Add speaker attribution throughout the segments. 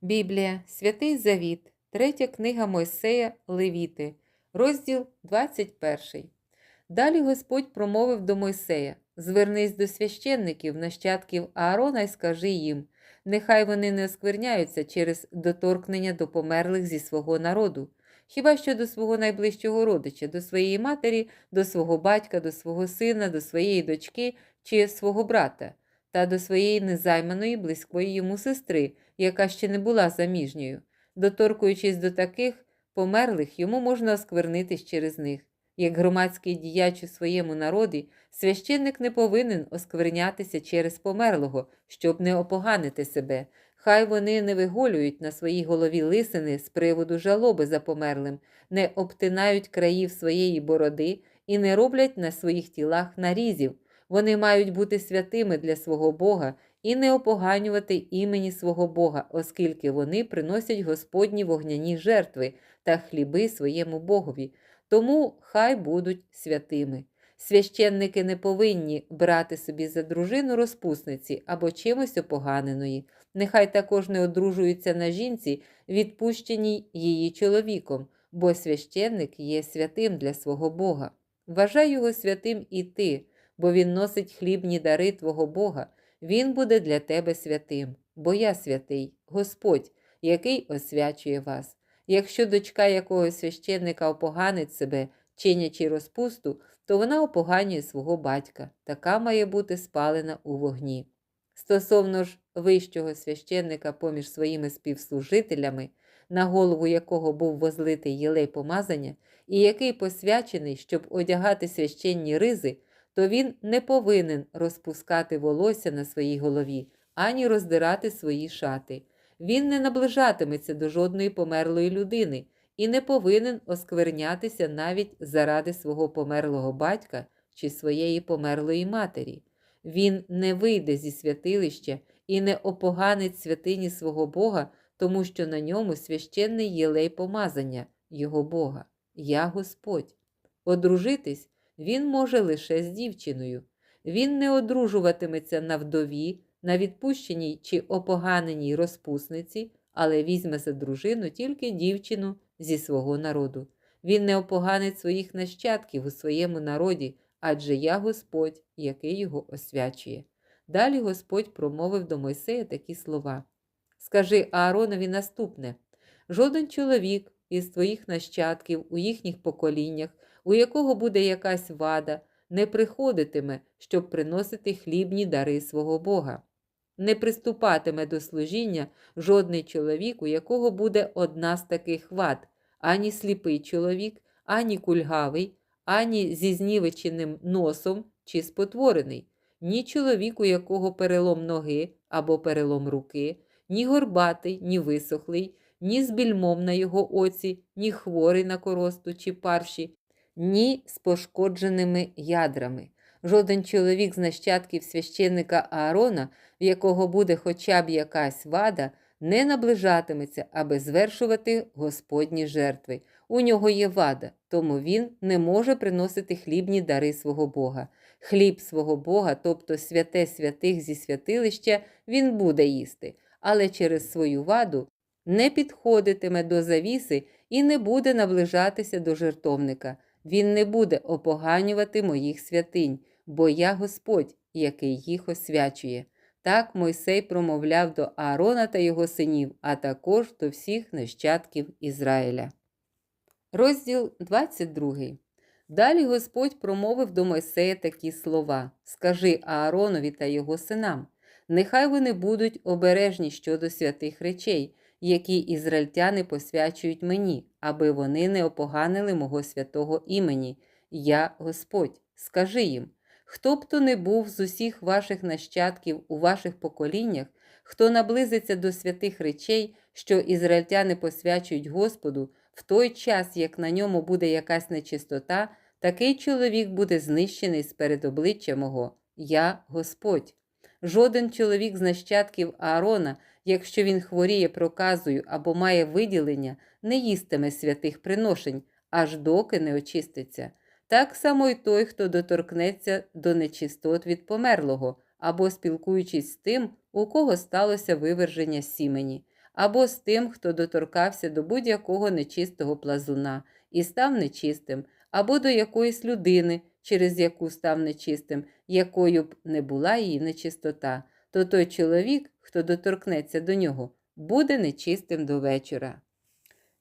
Speaker 1: Біблія, Святий Завіт, третя книга Мойсея Левіти, розділ 21. Далі Господь промовив до Мойсея: Звернись до священників, нащадків Аарона й скажи їм: нехай вони не оскверняються через доторкнення до померлих зі свого народу, хіба що до свого найближчого родича, до своєї матері, до свого батька, до свого сина, до своєї дочки чи свого брата, та до своєї незайманої близької йому сестри, яка ще не була заміжньою. Доторкуючись до таких померлих, йому можна осквернитись через них. Як громадський діяч у своєму народі, священник не повинен осквернятися через померлого, щоб не опоганити себе. Хай вони не виголюють на своїй голові лисини з приводу жалоби за померлим, не обтинають країв своєї бороди і не роблять на своїх тілах нарізів. Вони мають бути святими для свого Бога і не опоганювати імені свого Бога, оскільки вони приносять Господні вогняні жертви та хліби своєму Богові. Тому хай будуть святими. Священники не повинні брати собі за дружину розпусниці або чимось опоганеної. Нехай також не одружуються на жінці, відпущеній її чоловіком, бо священник є святим для свого Бога. Вважай його святим і ти, бо він носить хлібні дари твого Бога. Він буде для тебе святим, бо я святий, Господь, який освячує вас. Якщо дочка якогось священника опоганить себе, чинячи розпусту, то вона опоганює свого батька. Така має бути спалена у вогні. Стосовно ж вищого священника поміж своїми співслужителями, на голову якого був возлитий єлей помазання, і який посвячений, щоб одягати священні ризи, то він не повинен розпускати волосся на своїй голові, ані роздирати свої шати. Він не наближатиметься до жодної померлої людини і не повинен осквернятися навіть заради свого померлого батька чи своєї померлої матері. Він не вийде зі святилища і не опоганить святині свого Бога, тому що на ньому священний єлей помазання його Бога. Я Господь. Одружитись він може лише з дівчиною. Він не одружуватиметься на вдові, на відпущеній чи опоганеній розпусниці, але візьме за дружину тільки дівчину зі свого народу. Він не опоганить своїх нащадків у своєму народі, адже я Господь, який його освячує. Далі Господь промовив до Мойсея такі слова: Скажи Ааронові наступне: жоден чоловік із твоїх нащадків у їхніх поколіннях, у якого буде якась вада, не приходитиме, щоб приносити хлібні дари свого Бога. Не приступатиме до служіння жодний чоловік, у якого буде одна з таких вад, ані сліпий чоловік, ані кульгавий, ані зі знівеченим носом чи спотворений, ні чоловік, у якого перелом ноги або перелом руки, ні горбатий, ні висохлий, ні з більмом на його оці, ні хворий на коросту чи парші, ні з пошкодженими ядрами. Жоден чоловік з нащадків священника Аарона, в якого буде хоча б якась вада, не наближатиметься, аби звершувати Господні жертви. У нього є вада, тому він не може приносити хлібні дари свого Бога. Хліб свого Бога, тобто святе святих зі святилища, він буде їсти, але через свою ваду не підходитиме до завіси і не буде наближатися до жертовника. Він не буде опоганювати моїх святинь, бо я Господь, який їх освячує. Так Мойсей промовляв до Аарона та його синів, а також до всіх нащадків Ізраїля. Розділ 22. Далі Господь промовив до Мойсея такі слова: Скажи Ааронові та його синам, нехай вони будуть обережні щодо святих речей, які ізраїльтяни посвячують мені, аби вони не опоганили мого святого імені. Я Господь. Скажи їм, хто б то не був з усіх ваших нащадків у ваших поколіннях, хто наблизиться до святих речей, що ізраїльтяни посвячують Господу, в той час, як на ньому буде якась нечистота, такий чоловік буде знищений з перед обличчя мого. Я Господь. Жоден чоловік з нащадків Аарона, якщо він хворіє проказою або має виділення, не їстиме святих приношень, аж доки не очиститься. Так само й той, хто доторкнеться до нечистот від померлого, або спілкуючись з тим, у кого сталося виверження сімені, або з тим, хто доторкався до будь-якого нечистого плазуна і став нечистим, або до якоїсь людини, через яку став нечистим, якою б не була її нечистота, то той чоловік, хто доторкнеться до нього, буде нечистим до вечора.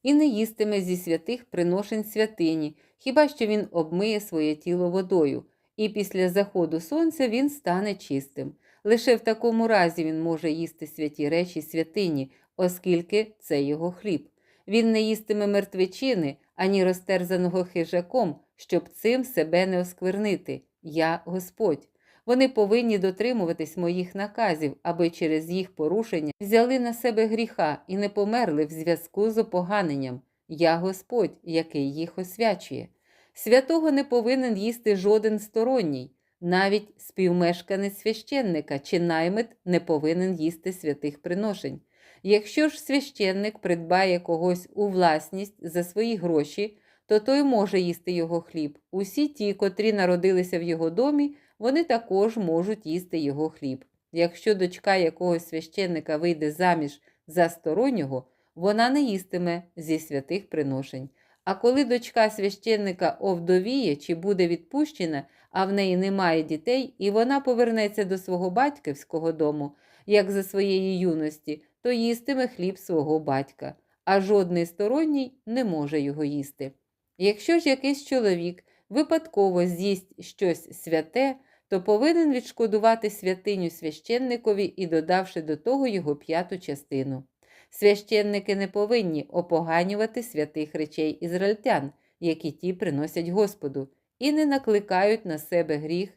Speaker 1: І не їстиме зі святих приношень святині, хіба що він обмиє своє тіло водою, і після заходу сонця він стане чистим. Лише в такому разі він може їсти святі речі святині, оскільки це його хліб. Він не їстиме мертвечини, ані розтерзаного хижаком, щоб цим себе не осквернити. Я Господь. Вони повинні дотримуватись моїх наказів, аби через їх порушення взяли на себе гріха і не померли в зв'язку з опоганенням. Я Господь, який їх освячує. Святого не повинен їсти жоден сторонній, навіть співмешканець священника чи наймит не повинен їсти святих приношень. Якщо ж священник придбає когось у власність за свої гроші, то той може їсти його хліб. Усі ті, котрі народилися в його домі, вони також можуть їсти його хліб. Якщо дочка якогось священника вийде заміж за стороннього, вона не їстиме зі святих приношень. А коли дочка священника овдовіє чи буде відпущена, а в неї немає дітей, і вона повернеться до свого батьківського дому, як за своєї юності, то їстиме хліб свого батька, а жодний сторонній не може його їсти. Якщо ж якийсь чоловік випадково з'їсть щось святе, то повинен відшкодувати святиню священникові і додавши до того його п'яту частину. Священники не повинні опоганювати святих речей ізраїльтян, які ті приносять Господу, і не накликають на себе гріх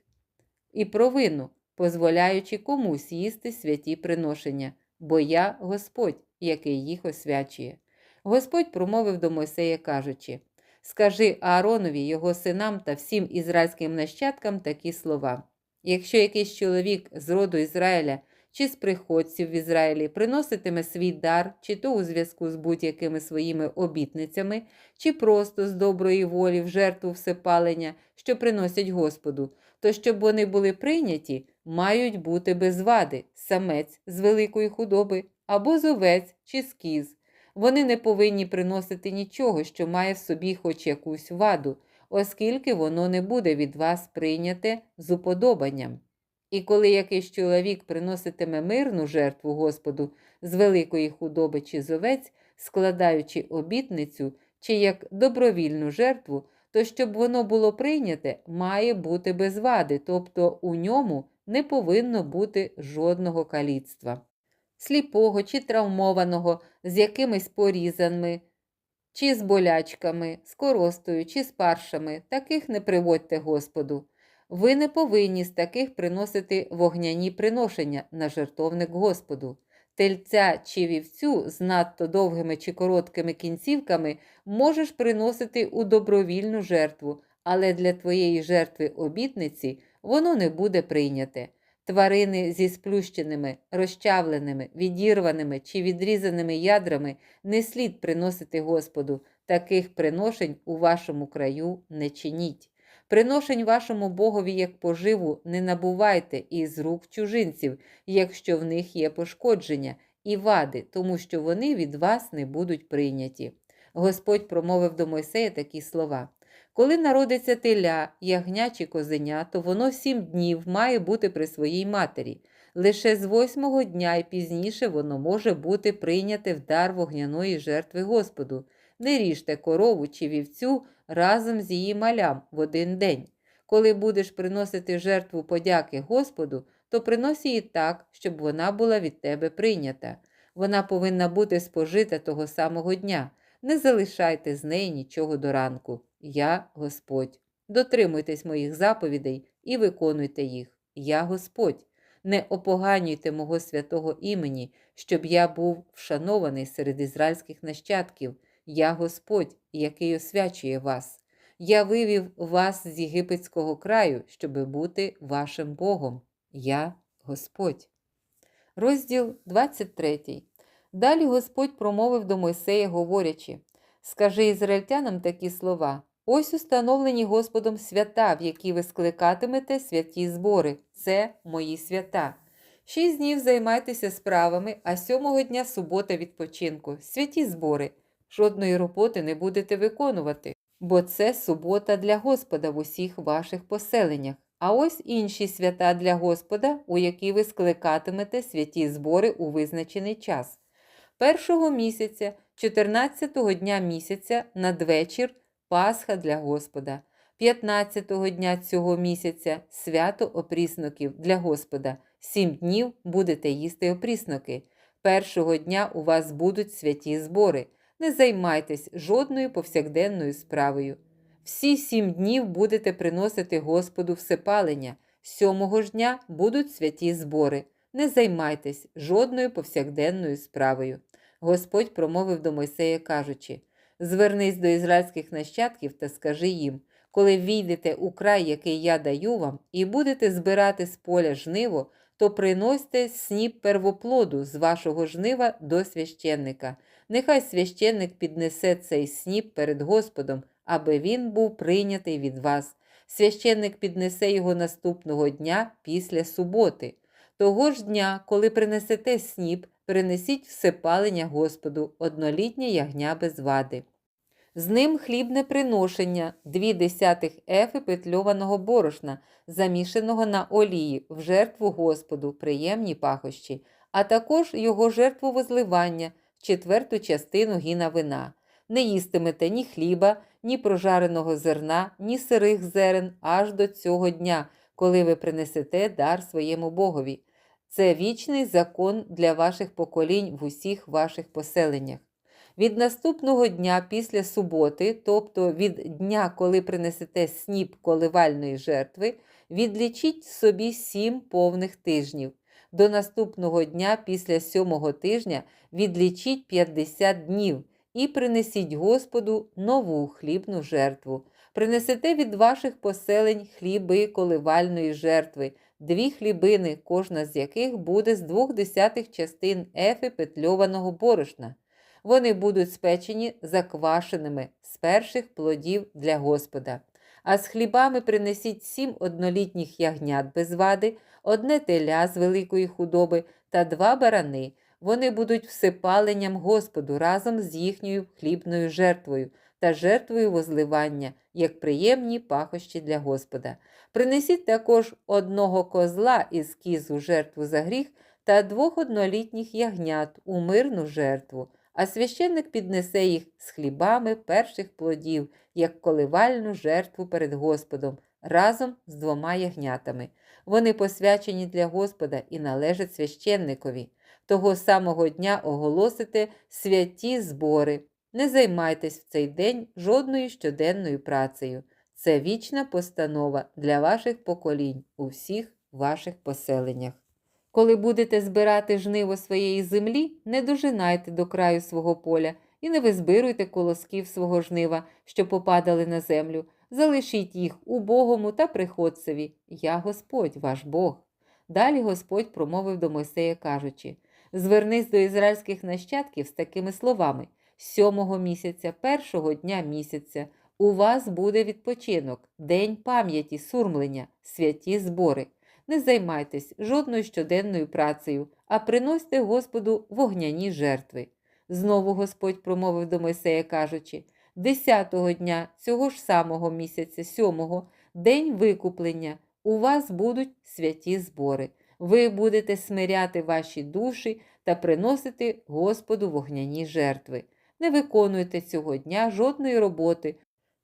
Speaker 1: і провину, дозволяючи комусь їсти святі приношення, бо я Господь, який їх освячує. Господь промовив до Мойсея, кажучи: Скажи Ааронові, його синам та всім ізраїльським нащадкам такі слова. Якщо якийсь чоловік з роду Ізраїля чи з приходців в Ізраїлі приноситиме свій дар, чи то у зв'язку з будь-якими своїми обітницями, чи просто з доброї волі в жертву всепалення, що приносять Господу, то щоб вони були прийняті, мають бути без вади, самець з великої худоби або зовець чи скіз. Вони не повинні приносити нічого, що має в собі хоч якусь ваду, оскільки воно не буде від вас прийняте з уподобанням. І коли якийсь чоловік приноситиме мирну жертву Господу з великої худоби чи зовець, складаючи обітницю чи як добровільну жертву, то щоб воно було прийняте, має бути без вади, тобто у ньому не повинно бути жодного каліцтва. Сліпого чи травмованого, з якимись порізаними, чи з болячками, з коростою, чи з паршами, таких не приводьте Господу. Ви не повинні з таких приносити вогняні приношення на жертовник Господу. Тельця чи вівцю з надто довгими чи короткими кінцівками можеш приносити у добровільну жертву, але для твоєї жертви обітниці воно не буде прийняте. Тварини зі сплющеними, розчавленими, відірваними чи відрізаними ядрами не слід приносити Господу, таких приношень у вашому краю не чиніть. Приношень вашому Богові як поживу не набувайте із рук чужинців, якщо в них є пошкодження і вади, тому що вони від вас не будуть прийняті. Господь промовив до Мойсея такі слова. Коли народиться теля, ягня чи козеня, то воно сім днів має бути при своїй матері. Лише з восьмого дня і пізніше воно може бути прийняте в дар вогняної жертви Господу. Не ріжте корову чи вівцю разом з її малям в один день. Коли будеш приносити жертву подяки Господу, то принось її так, щоб вона була від тебе прийнята. Вона повинна бути спожита того самого дня. Не залишайте з неї нічого до ранку. Я Господь. Дотримуйтесь моїх заповідей і виконуйте їх. Я Господь. Не опоганюйте мого святого імені, щоб я був вшанований серед ізраїльських нащадків. Я Господь, який освячує вас. Я вивів вас з єгипетського краю, щоби бути вашим Богом. Я Господь. Розділ 23. Далі Господь промовив до Мойсея, говорячи: Скажи ізраїльтянам такі слова: ось установлені Господом свята, в які ви скликатимете святі збори. Це мої свята. Шість днів займайтеся справами, а сьомого дня субота відпочинку, святі збори. Жодної роботи не будете виконувати, бо це субота для Господа в усіх ваших поселеннях. А ось інші свята для Господа, у які ви скликатимете святі збори у визначений час. Першого місяця, 14-го дня місяця, надвечір Пасха для Господа. 15-го дня цього місяця свято опрісноків для Господа. Сім днів будете їсти опрісноки. Першого дня у вас будуть святі збори. Не займайтесь жодною повсякденною справою. Всі сім днів будете приносити Господу всепалення. Сьомого ж дня будуть святі збори. Не займайтесь жодною повсякденною справою. Господь промовив до Мойсея, кажучи: Звернись до ізраїльських нащадків та скажи їм, коли війдете у край, який я даю вам, і будете збирати з поля жниво, то приносьте сніп первоплоду з вашого жнива до священника. Нехай священник піднесе цей сніп перед Господом, аби він був прийнятий від вас. Священник піднесе його наступного дня після суботи. Того ж дня, коли принесете сніп, принесіть всепалення Господу, однолітнє ягня без вади. З ним хлібне приношення, дві десятих ефи петльованого борошна, замішаного на олії, в жертву Господу, приємні пахощі, а також його жертву возливання, четверту частину гіна вина. Не їстимете ні хліба, ні прожареного зерна, ні сирих зерен аж до цього дня, коли ви принесете дар своєму Богові. Це вічний закон для ваших поколінь в усіх ваших поселеннях. Від наступного дня після суботи, тобто від дня, коли принесете сніп коливальної жертви, відлічіть собі сім повних тижнів. До наступного дня після сьомого тижня відлічіть 50 днів і принесіть Господу нову хлібну жертву. Принесете від ваших поселень хліби коливальної жертви, дві хлібини, кожна з яких буде з двох десятих частин ефи петльованого борошна. Вони будуть спечені заквашеними з перших плодів для Господа. А з хлібами принесіть сім однолітніх ягнят без вади, одне теля з великої худоби та два барани. Вони будуть всипаленням Господу разом з їхньою хлібною жертвою та жертвою возливання, як приємні пахощі для Господа. Принесіть також одного козла із кізу жертву за гріх та двох однолітніх ягнят у мирну жертву а священник піднесе їх з хлібами перших плодів, як коливальну жертву перед Господом, разом з двома ягнятами. Вони посвячені для Господа і належать священникові. Того самого дня оголосите святі збори. Не займайтесь в цей день жодною щоденною працею. Це вічна постанова для ваших поколінь у всіх ваших поселеннях. Коли будете збирати жниво своєї землі, не дожинайте до краю свого поля і не визбируйте колосків свого жнива, що попадали на землю. Залишіть їх убогому та приходцеві. Я Господь, ваш Бог. Далі Господь промовив до Мойсея, кажучи: Звернись до ізраїльських нащадків з такими словами: сьомого місяця, першого дня місяця, у вас буде відпочинок, день пам'яті, сурмлення, святі збори. Не займайтесь жодною щоденною працею, а приносьте Господу вогняні жертви. Знову Господь промовив до Мойсея, кажучи: десятого дня цього ж самого місяця, сьомого, день викуплення, у вас будуть святі збори. Ви будете смиряти ваші душі та приносити Господу вогняні жертви. Не виконуйте цього дня жодної роботи,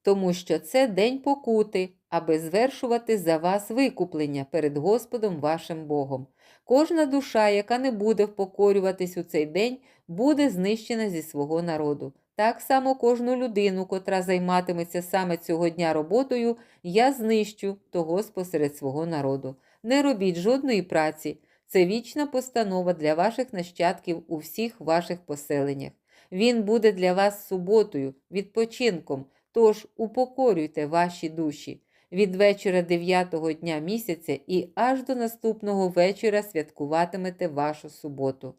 Speaker 1: тому що це день покути, аби звершувати за вас викуплення перед Господом вашим Богом. Кожна душа, яка не буде впокорюватись у цей день, буде знищена зі свого народу. Так само кожну людину, котра займатиметься саме цього дня роботою, я знищу того спосеред свого народу. Не робіть жодної праці. Це вічна постанова для ваших нащадків у всіх ваших поселеннях. Він буде для вас суботою, відпочинком, тож упокорюйте ваші душі від вечора дев'ятого дня місяця і аж до наступного вечора святкуватимете вашу суботу.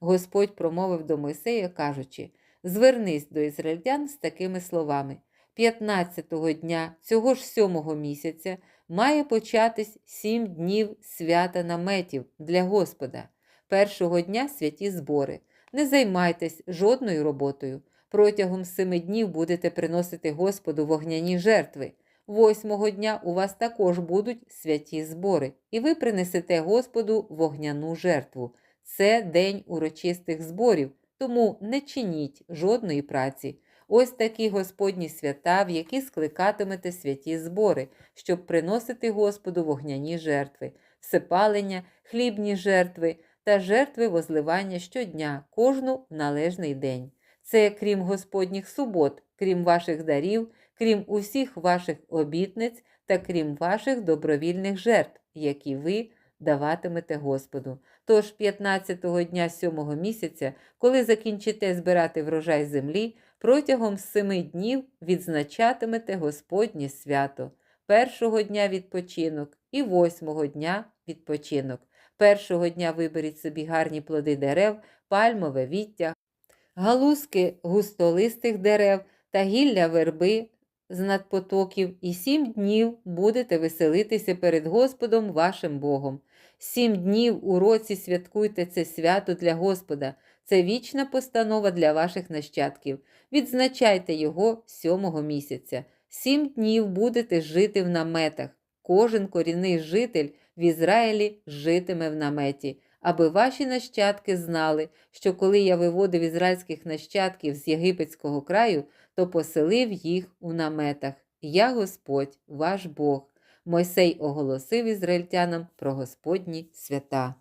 Speaker 1: Господь промовив до Мойсея, кажучи: Звернись до ізраїльтян з такими словами: 15-го дня цього ж сьомого місяця має початись сім днів свята наметів для Господа. Першого дня святі збори. Не займайтесь жодною роботою. Протягом семи днів будете приносити Господу вогняні жертви. Восьмого дня у вас також будуть святі збори, і ви принесете Господу вогняну жертву. Це день урочистих зборів, тому не чиніть жодної праці. Ось такі Господні свята, в які скликатимете святі збори, щоб приносити Господу вогняні жертви, всепалення, хлібні жертви та жертви возливання щодня, кожну в належний день. Це крім Господніх субот, крім ваших дарів, крім усіх ваших обітниць та крім ваших добровільних жертв, які ви даватимете Господу. Тож 15-го дня сьомого місяця, коли закінчите збирати врожай землі, протягом семи днів відзначатимете Господнє свято, першого дня відпочинок і восьмого дня відпочинок. Першого дня виберіть собі гарні плоди дерев, пальмове віття, галузки густолистих дерев та гілля верби з надпотоків, і сім днів будете веселитися перед Господом вашим Богом. Сім днів у році святкуйте це свято для Господа. Це вічна постанова для ваших нащадків. Відзначайте його сьомого місяця. Сім днів будете жити в наметах. Кожен корінний житель в Ізраїлі житиме в наметі, аби ваші нащадки знали, що коли я виводив ізраїльських нащадків з єгипетського краю, то поселив їх у наметах. Я Господь, ваш Бог. Мойсей оголосив ізраїльтянам про Господні свята.